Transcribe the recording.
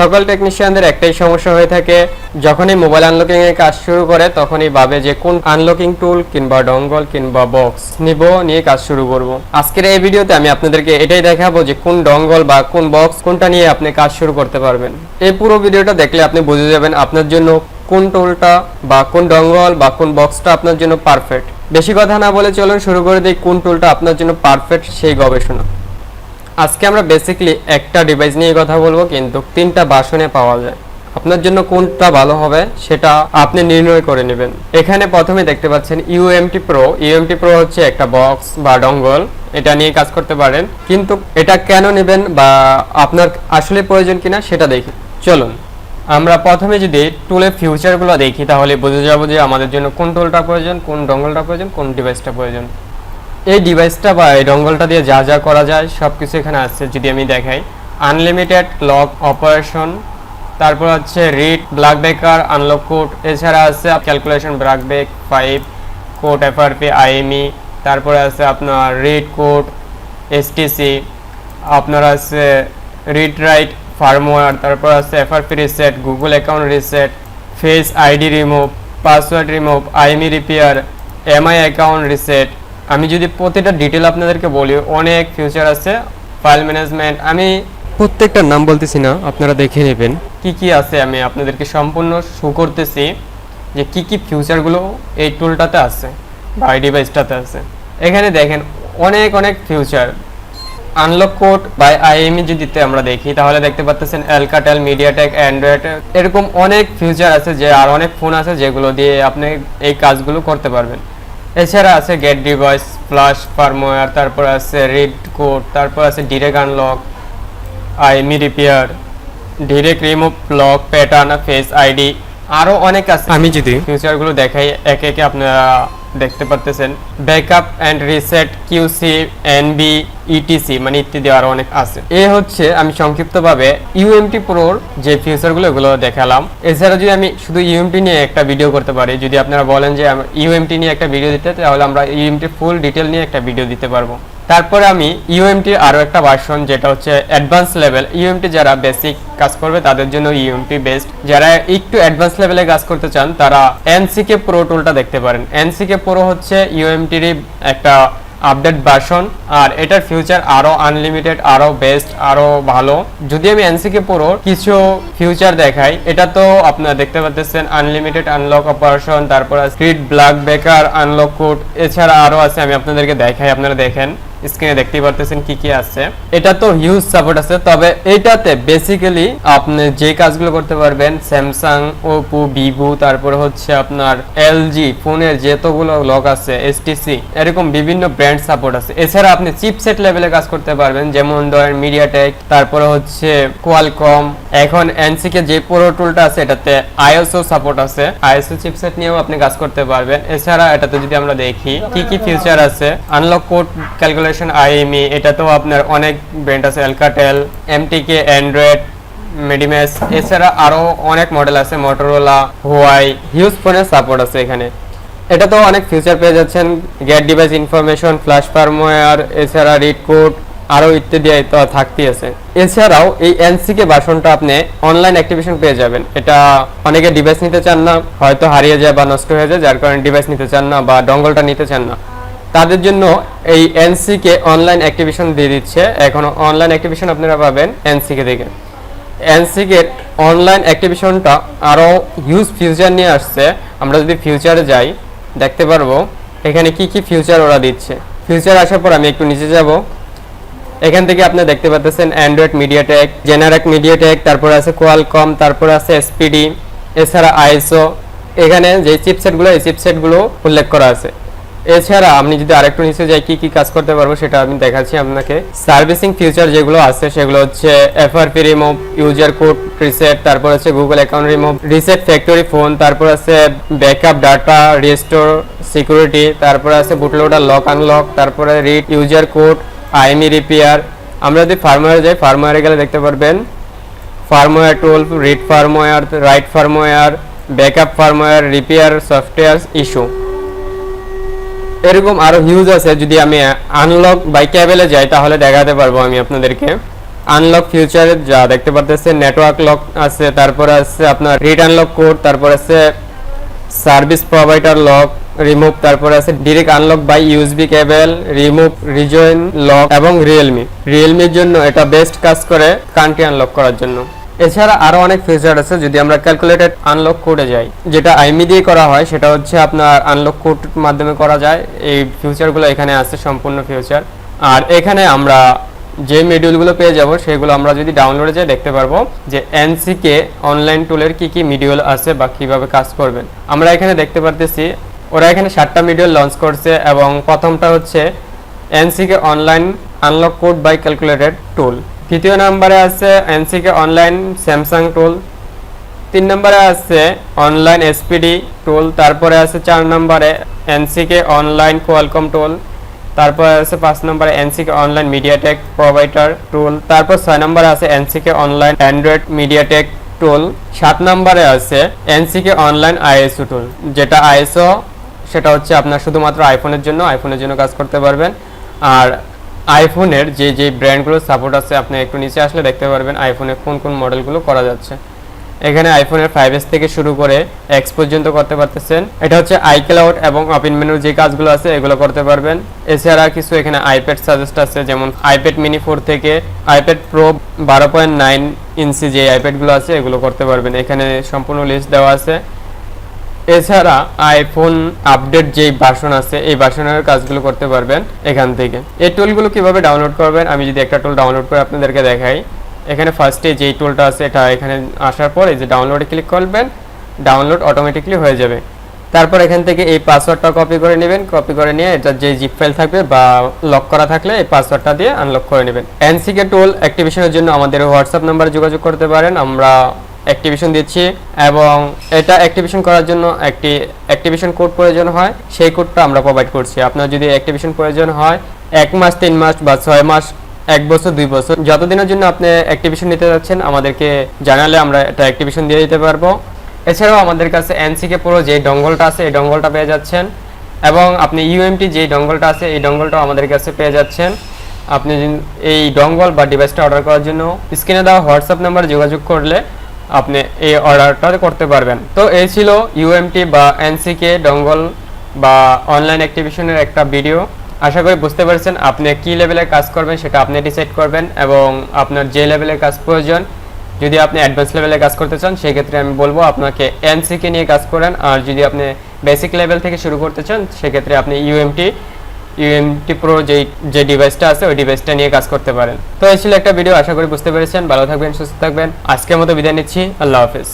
সকল টেকনিশিয়ানদের একটাই সমস্যা হয়ে থাকে, যখনই মোবাইল আনলকিং এর কাজ শুরু করে, তখনই ভাবে যে কোন আনলকিং টুল কিংবা ডঙ্গল কিংবা বক্স নিব, নিয়ে কাজ শুরু করব। আজকের এই ভিডিওতে আমি আপনাদেরকে এটাই দেখাবো যে কোন ডঙ্গল বা কোন বক্স কোনটা নিয়ে আপনি কাজ শুরু করতে পারবেন। এই পুরো ভিডিওটা দেখলে আপনি বুঝে যাবেন আপনার জন্য কোন টুলটা বা কোন ডঙ্গল বা কোন বক্সটা আপনার জন্য পারফেক্ট বেশি কথা না বলে চলুন শুরু করে দিই কোন টুলটা আপনার জন্য পারফেক্ট সেই গবেষণা। আজকে আমরা বেসিকলি একটা ডিভাইস নিয়ে কথা বলব, কিন্তু তিনটা বাসনে পাওয়া যায়। আপনার জন্য কোনটা ভালো হবে সেটা আপনি নির্ণয় করে নেবেন। এখানে প্রথমে দেখতে পাচ্ছেন ইউএমটি প্রো ইউএমটি প্রো হচ্ছে একটা বক্স বা ডঙ্গল এটা নিয়ে কাজ করতে পারেন। কিন্তু এটা কেন নেবেন বা আপনার আসলে প্রয়োজন কিনা সেটা দেখি। চলুন, আমরা প্রথমে যদি টুলের ফিউচারগুলো দেখি, তাহলে বুঝে যাব যে আমাদের জন্য কোন টুলটা প্রয়োজন, কোন ডঙ্গলটা প্রয়োজন, কোন ডিভাইসটা প্রয়োজন। এই ডিভাইসটা বা এই ডঙ্গলটা দিয়ে যা যা করা যায় সব কিছু এখানে আসছে যদি আমি দেখাই। আনলিমিটেড লক অপারেশন তারপর হচ্ছে read black baker unlock code এছাড়া আছে calculation black bake five code FRP IMEI তারপরে আছে আপনার রিড কোড এসটিসি আপনার আছে রিড রাইট ফার্মওয়্যার তারপর আছে FRP reset Google account reset face ID remove password remove IMEI repair MI account reset আমি যদি প্রতিটা ডিটেল আপনাদেরকে বলি অনেক ফিউচার আছে ফাইল ম্যানেজমেন্ট আমি প্রত্যেকটার নাম বলতেছি না আপনারা দেখে নেবেন। কি কি আছে আমি আপনাদেরকে সম্পূর্ণ শো করতেছি যে কি কি ফিউচারগুলো এই টুলটাতে আছে বা এই ডিভাইসটাতে আছে। এখানে দেখেন অনেক অনেক future unlock code by IMEI যদি আমরা দেখি তাহলে দেখতে পাচ্ছেন অ্যালকাটেল মিডিয়াটেক অ্যান্ড্রয়েড এরকম অনেক ফিউচার আছে যে আর অনেক ফোন আছে যেগুলো দিয়ে আপনি এই কাজগুলো করতে পারবেন। এছাড়া আছে গেট ডিভাইস ফ্লাশ ফার্মওয়্যার তারপর আছে রিড কোড তারপর আছে direct unlock Mi repair direct remove lock pattern face ID আরও অনেক আছে। আমি যদি ফিউচারগুলো দেখাই একে একে আপনারা দেখতে পারতেছেন। Backup and reset QC NB ETC মানে ইত্যাদি আরও অনেক আছে। এ হচ্ছে আমি সংক্ষিপ্তভাবে ইউএমটি প্রোর যে ফিচারগুলো এগুলো দেখালাম। এছাড়া যদি আমি শুধু ইউএমটি নিয়ে একটা ভিডিও করতে পারি, যদি আপনারা বলেন যে ইউএমটি নিয়ে একটা ভিডিও দিতে, তাহলে আমরা ইউএমটি ফুল ডিটেল নিয়ে একটা ভিডিও দিতে পারব। তারপরে আমি ইউএমটির আরও একটা ভার্সন যেটা হচ্ছে অ্যাডভান্স লেভেল ইউএমটি যারা বেসিক কাজ করবে, তাদের জন্য ইউএমটি বেস্ট যারা একটু অ্যাডভান্স লেভেলে কাজ করতে চান, তারা এনসিকে প্রো টুলটা দেখতে পারেন। এনসিকে প্রো হচ্ছে ইউএমটির একটা আপডেট ভার্সন আর এটার ফিউচার আরও আনলিমিটেড আরও বেস্ট আরও ভালো। যদি আমি এনসিকে প্রো কিছু ফিউচার দেখাই, এটা তো আপনারা দেখতে পাচ্ছেন আনলিমিটেড আনলক অপারেশন তারপর speed black baker unlock code এছাড়া আরও আছে, আমি আপনাদেরকে দেখাই, আপনারা দেখেন। স্ক্রিনে দেখতেই পারতেছেন কি কি আছে। এটা তো হিউজ সাপোর্ট আছে, তবে এটাতে বেসিক্যালি আপনি যে কাজগুলো করতে পারবেন স্যামসাং ওপো ভিভো তারপরে হচ্ছে আপনার এলজি ফোনের যতগুলো লক আছে এসটিসি এরকম বিভিন্ন ব্র্যান্ড সাপোর্ট আছে। এছাড়া আপনি চিপসেট লেভেলে কাজ করতে পারবেন, যেমন ধরেন মিডিয়াটেক তারপরে হচ্ছে কোয়ালকম এখন এনসিকে যে পুরো টুলটা আছে, এটাতে আইএসও সাপোর্ট আছে। আইএসও চিপসেট নিয়েও আপনি কাজ করতে পারবেন। এছাড়া এটাতে যদি আমরা দেখি, কি কি ফিউচার আছে? আনলক কোড ক্যালকুলেশন আইএমই এটাতেও আপনার অনেক ব্র্যান্ড আছে এলকাটেল এমটিকে অ্যান্ড্রয়েড মেডিমেস এছাড়া আরও অনেক মডেল আছে মোটরোলা হোয়াই হিউজ ফোনের সাপোর্ট আছে এখানে। এটা তো অনেক ফিউচার পেয়ে যাচ্ছেন get device information flash firmware এছাড়া রিড কোড আরও ইত্যাদি তো থাকতেই আছে। এছাড়াও এই এনসিকে বাসনটা আপনি অনলাইন অ্যাক্টিভেশন পেয়ে যাবেন। এটা অনেকে ডিভাইস নিতে চান না, হয়তো হারিয়ে যায় বা নষ্ট হয়ে যায়, যার কারণে ডিভাইস নিতে চান না বা ডঙ্গলটা নিতে চান না। তাদের জন্য এই এনসিকে অনলাইন অ্যাক্টিভেশন দিয়ে দিচ্ছে। এখন অনলাইন অ্যাক্টিভেশন আপনারা পাবেন এনসিকে থেকে। এনসিকের অনলাইন অ্যাক্টিভেশনটা আরও হিউজ ফিউচার নিয়ে আসছে। আমরা যদি ফিউচারে যাই, দেখতে পারব এখানে কি কি ফিউচার ওরা দিচ্ছে। ফিউচার আসার পর আমি একটু নিচে যাব। এখান থেকে আপনি দেখতে পাচ্ছেন অ্যান্ড্রয়েড মিডিয়াটেক জেনারেক মিডিয়াটেক তারপর আছে কোয়ালকম তারপর আছে এসপিডি এছাড়া আইএসও এখানে যে চিপসেটগুলো এই চিপসেটগুলো উল্লেখ করা আছে। এছাড়া আপনি যদি আরেকটু নিচে যাই, কি কি কাজ করতে পারব সেটা আমি দেখাচ্ছি আপনাকে। সার্ভিসিং ফিউচার যেগুলো আছে, সেগুলো হচ্ছে FRP remove user code reset তারপর হচ্ছে Google account remove reset factory phone তারপর আছে ব্যাকআপ ডাটা রিস্টোর সিকিউরিটি তারপর আছে বুটলোডার লক আনলক তারপরে read user code IMEI repair আমরা যদি ফার্মওয়্যারে যাই ফার্মওয়্যারে গেলে দেখতে পারবেন firmware tool read firmware write firmware backup firmware repair software issue এরকম আরও হিউজ আছে, যদি আমি আনলক বাই ক্যাবেলে যাই, তাহলে দেখাতে পারব আমি আপনাদেরকে। আনলক ফিউচারে যা দেখতে পারতেছেন নেটওয়ার্ক লক আছে, তারপরে আছে আপনার রিটার্ন আনলক কোড তারপর আছে সার্ভিস প্রোভাইডার লক রিমুভ তারপরে আছে direct unlock by USB cable remove region lock এবং রিয়েলমি রিয়েলমির জন্য এটা বেস্ট কাজ করে কান্ট্রি আনলক করার জন্য। এছাড়া আরও অনেক ফিচার আছে যদি আমরা ক্যালকুলেটেড আনলক কোডে যাই। যেটা আইমি দিয়ে করা হয়, সেটা হচ্ছে আপনার আনলক কোড মাধ্যমে করা যায়। এই ফিউচারগুলো এখানে আছে, সম্পূর্ণ ফিউচার আর এখানে আমরা যে মডিউলগুলো পেয়ে যাব, সেগুলো আমরা যদি ডাউনলোডে যাই, দেখতে পারব যে এনসিকে অনলাইন টুলের কি কি মডিউল আছে বা কীভাবে কাজ করবেন। আমরা এখানে দেখতে পারতেছি, ওরা এখানে সাতটা মডিউল লঞ্চ করছে এবং প্রথমটা হচ্ছে NCK online unlock code by calculated tool দ্বিতীয় নম্বরে আছে এনসিকে অনলাইন স্যামসাং টুল তিন নম্বরে আছে অনলাইন এসপিডি টুল তারপরে আছে চার নম্বরে এনসিকে অনলাইন কোয়ালকম টুল তারপরে আছে পাঁচ নম্বরে NCK online MediaTek provider tool তারপর ছয় নম্বরে আছে NCK online Android MediaTek tool সাত নম্বরে আছে এনসিকে অনলাইন আইএসও টুল যেটা আইএসও সেটা হচ্ছে আপনার শুধুমাত্র আইফোনের জন্য। আইফোনের জন্য কাজ করতে পারবেন। আর আইফোনের যে যে ব্র্যান্ডগুলো সাপোর্ট আছে, আপনি একটু নিচে আসলে দেখতে পারবেন আইফোনের কোন কোন মডেলগুলো করা যাচ্ছে। এখানে আইফোনের ফাইভ এস থেকে শুরু করে এক্স পর্যন্ত করতে পারতেছেন। এটা হচ্ছে আইক্লাউড এবং ওপেন মেনুর যে কাজগুলো আছে, এগুলো করতে পারবেন। এছাড়া কিছু এখানে আইপ্যাড সাজেস্ট আছে, যেমন আইপ্যাড মিনি ফোর থেকে আইপ্যাড প্রো বারো পয়েন্ট নাইন ইঞ্চি যে আইপ্যাডগুলো আছে, এগুলো করতে পারবেন। এখানে সম্পূর্ণ লিস্ট দেওয়া আছে। এছাড়া আইফোন আপডেট যেই ভার্সন আছে, এই ভার্সনের কাজগুলো করতে পারবেন এখান থেকে। এই টুলগুলো কীভাবে ডাউনলোড করবেন? আমি যদি একটা টুল ডাউনলোড করে আপনাদেরকে দেখাই। এখানে ফার্স্টে যেই টুলটা আছে, এটা এখানে আসার পরে যে ডাউনলোডে ক্লিক করবেন ডাউনলোড অটোমেটিকলি হয়ে যাবে। তারপর এখান থেকে এই পাসওয়ার্ডটা কপি করে নেবেন। কপি করে নিয়ে এটা যে জিপ ফাইল থাকবে বা লক করা থাকলে এই পাসওয়ার্ডটা দিয়ে আনলক করে নেবেন। এনসিকে টুল অ্যাক্টিভেশনের জন্য আমাদের হোয়াটসঅ্যাপ নাম্বারে যোগাযোগ করতে পারেন। আমরা অ্যাক্টিভেশন দিচ্ছি এবং এটা অ্যাক্টিভেশন করার জন্য একটি অ্যাক্টিভেশন কোড প্রয়োজন হয়। সেই কোডটা আমরা প্রোভাইড করছি। আপনার যদি অ্যাক্টিভেশন প্রয়োজন হয়, এক মাস, তিন মাস বা ছয় মাস, এক বছর, দুই বছর, যতদিনের জন্য আপনি অ্যাক্টিভেশন নিতে যাচ্ছেন, আমাদেরকে জানালে আমরা এটা অ্যাক্টিভেশন দিয়ে দিতে পারব। এছাড়াও আমাদের কাছে এনসিকে পুরো যে ডঙ্গলটা আছে, এই ডঙ্গলটা পেয়ে যাচ্ছেন। এবং আপনি ইউএমটি যে ডঙ্গলটা আছে, এই ডঙ্গলটাও আমাদের কাছে পেয়ে যাচ্ছেন। আপনি এই ডঙ্গল বা ডিভাইসটা অর্ডার করার জন্য স্ক্রিনে দেওয়া হোয়াটসঅ্যাপ নাম্বারে যোগাযোগ করলে আপনি এই অর্ডারটা করতে পারবেন। তো এই ছিল ইউএমটি বা এনসিকে ডঙ্গল বা অনলাইন অ্যাক্টিভেশনের একটা ভিডিও আশা করি বুঝতে পারছেন আপনি কি লেভেলের কাজ করবেন সেটা আপনি ডিসাইড করবেন এবং আপনার যে লেভেলের কাজ প্রয়োজন। যদি আপনি অ্যাডভান্স লেভেলে কাজ করতে চান সেই ক্ষেত্রে আমি বলব আপনাকে এনসিকে নিয়ে কাজ করেন। আর যদি আপনি বেসিক লেভেল থেকে শুরু করতে চান, সেক্ষেত্রে আপনি ইউএমটি ইউএমটি প্রো যেই, যে ডিভাইসটা আছে, ওই ডিভাইসটা নিয়ে কাজ করতে পারেন। তো এই ছিল একটা ভিডিও আশা করি বুঝতে পেরেছেন। ভালো থাকবেন, সুস্থ থাকবেন। আজকের মতো বিদায় নিচ্ছি। আল্লাহ হাফেজ।